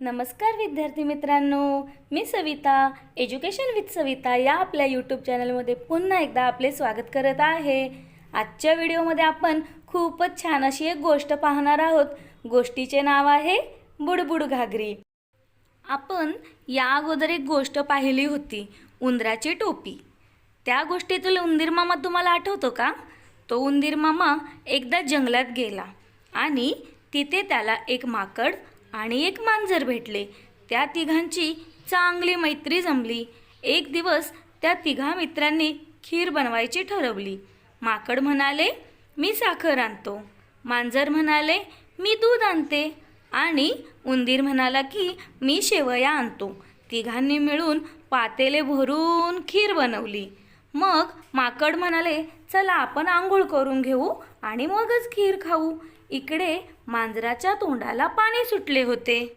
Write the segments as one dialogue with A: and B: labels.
A: नमस्कार विद्यार्थी मित्रांनो मी सविता एज्युकेशन विथ सविता या आपल्या यूट्यूब चॅनलमध्ये पुन्हा एकदा आपले स्वागत करत आहे. आजच्या व्हिडिओमध्ये आपण खूपच छान अशी एक गोष्ट पाहणार आहोत. गोष्टीचे नाव आहे बुडबुड घागरी. आपण या अगोदर एक गोष्ट पाहिली होती उंदराची टोपी. त्या गोष्टीतील उंदीर मामा तुम्हाला आठवतो का? तो उंदीर मामा एकदा जंगलात गेला आणि तिथे त्याला एक माकड आणि एक मांजर भेटले. त्या तिघांची चांगली मैत्री जमली. एक दिवस त्या तिघा मित्रांनी खीर बनवायची ठरवली. माकड म्हणाले मी साखर आणतो. मांजर म्हणाले मी दूध आणते. आणि उंदीर म्हणाला की मी शेवया आणतो. तिघांनी मिळून पातेले भरून खीर बनवली. मग माकड म्हणाले चला आपण आंघोळ करून घेऊ आणि मगच खीर खाऊ. इकडे मांजराच्या तोंडाला पाणी सुटले होते.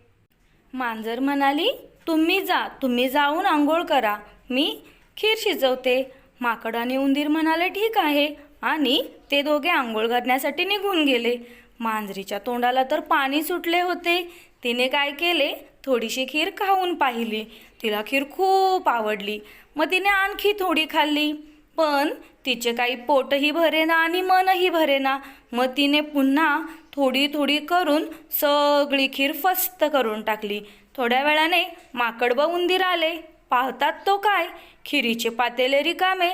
A: मांजर म्हणाली तुम्ही जा तुम्ही जाऊन आंघोळ करा. मी खीर शिजवते. माकड आणि उंदीर म्हणाले ठीक आहे. आणि ते दोघे आंघोळ करण्यासाठी निघून गेले. मांजरीच्या तोंडाला तर पाणी सुटले होते. तिने काय केले? थोडीशी खीर खाऊन पाहिली. तिला खीर खूप आवडली. मग तिने आणखी थोडी खाल्ली. पण तिचे काही पोटही भरेना आणि मनही भरेना. मग तिने पुन्हा थोडी थोडी करून सगळी खीर फस्त करून टाकली. थोड्या वेळाने माकड व उंदीर आले. पाहतात तो काय? खिरीचे पातेले रिकामे.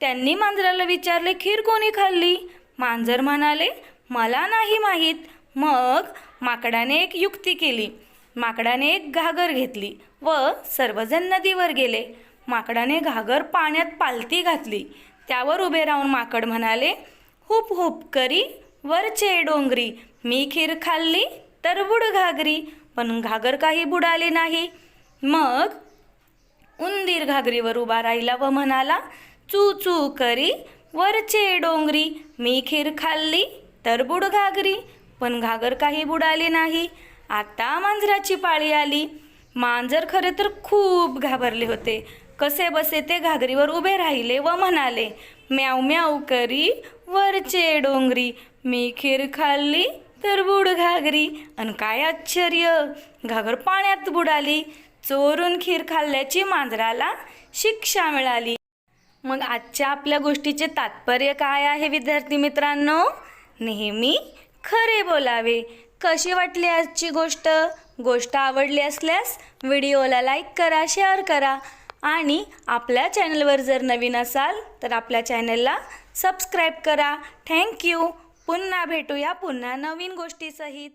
A: त्यांनी मांजराला विचारले खीर कोणी खाल्ली? मांजर म्हणाले मला नाही माहीत. मग माकडाने एक युक्ती केली. माकडाने एक घागर घेतली व सर्वजण नदीवर गेले. माकडाने घागर पाण्यात पालती घातली. त्यावर उभे राहून माकड म्हणाले हुप हुप करी वरचे डोंगरी मी खीर खाल्ली तर बुड घागरी पण घागर काही बुडाली नाही. मग उंदीर घागरीवर उभा राहिला व म्हणाला चू चू करी वरचे डोंगरी मी खीर खाल्ली तर बुड घागरी पण घागर काही बुडाली नाही. आता मांजराची पाळी आली. मांजर खरे तर खूप घाबरले होते. कसे बसे ते घागरीवर उभे राहिले व म्हणाले म्याव म्याव करी वरचे डोंगरी मी खीर खाल्ली तर बुड घागरी अन काय आश्चर्य घागर पाण्यात बुडाली चोरून खीर खाल्ल्याची मांजराला शिक्षा मिळाली. मग आजच्या आपल्या गोष्टीचे तात्पर्य काय आहे विद्यार्थी मित्रांनो? नेहमी खरे बोलावे. कशी वाटली आजची गोष्ट? गोष्ट आवडली असल्यास व्हिडिओला लाईक करा शेअर करा. आणि आपल्या चॅनलवर जर नवीन असाल तर आपल्या चॅनलला सबस्क्राईब करा. थँक्यू पुन्हा भेटूया पुन्हा नवीन गोष्टीसहित.